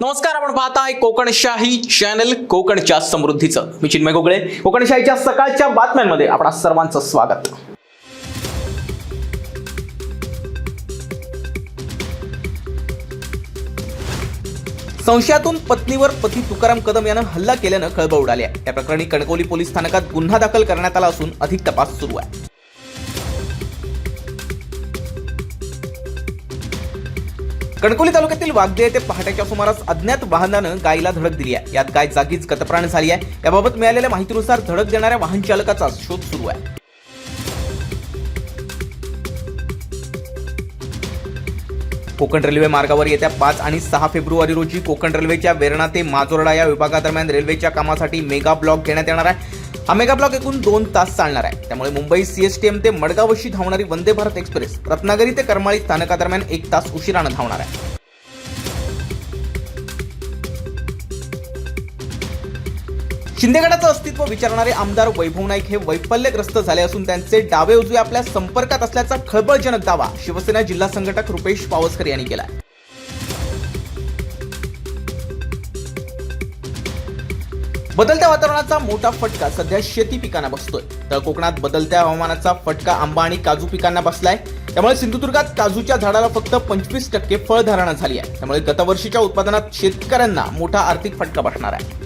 नमस्कार आपण पाहताय कोकणशाही चॅनल कोकणच्या समृद्धीचं. मी चिन्मय गोगळे. कोकणशाहीच्या सकाळच्या बातम्यांमध्ये आपणा सर्वांचं स्वागत. संशयातून पत्नीवर पती तुकाराम कदम यानं हल्ला केल्यानं खळबळ उडाली आहे. या प्रकरणी कणकवली पोलीस स्थानकात गुन्हा दाखल करण्यात आला असून अधिक तपास सुरू आहे. कणकोली तालुक्यातील वागदे येथे पहाटेच्या सुमारास अज्ञात वाहनानं गायीला धडक दिली आहे. यात गाय जागीच कतप्राण झाली आहे. याबाबत मिळालेल्या माहितीनुसार धडक देणाऱ्या वाहन चालकाचा शोध सुरू आहे. कोकण रेल्वे मार्गावर येत्या पाच आणि सहा फेब्रुवारी रोजी कोकण रेल्वेच्या वेरणा ते माजोर्डा या विभागादरम्यान रेल्वेच्या कामासाठी मेगा ब्लॉक घेण्यात येणार आहे. हा मेगा ब्लॉक एकूण दोन तास चालणार आहे. त्यामुळे मुंबई सीएसटीएम ते मडगावशी धावणारी वंदे भारत एक्सप्रेस रत्नागिरी ते करमाळी स्थानकादरम्यान एक तास उशिरानं धावणार आहे. शिंदेगडाचं अस्तित्व विचारणारे आमदार वैभव नाईक हे वैफल्यग्रस्त झाले असून त्यांचे डावे उजवे आपल्या संपर्कात असल्याचा खळबळजनक दावा शिवसेना जिल्हा संघटक रुपेश पावसकर यांनी केला बदलत्या वातावरणाचा मोठा फटका सध्या शेती पिकांना बसतोय. तर कोकणात बदलत्या हवामानाचा फटका आंबा आणि काजू पिकांना बसलाय. त्यामुळे सिंधुदुर्गात काजूच्या झाडाला फक्त पंचवीस टक्के फळधारणा झाली आहे. त्यामुळे गतवर्षीच्या उत्पादनात शेतकऱ्यांना मोठा आर्थिक फटका बसणार आहे.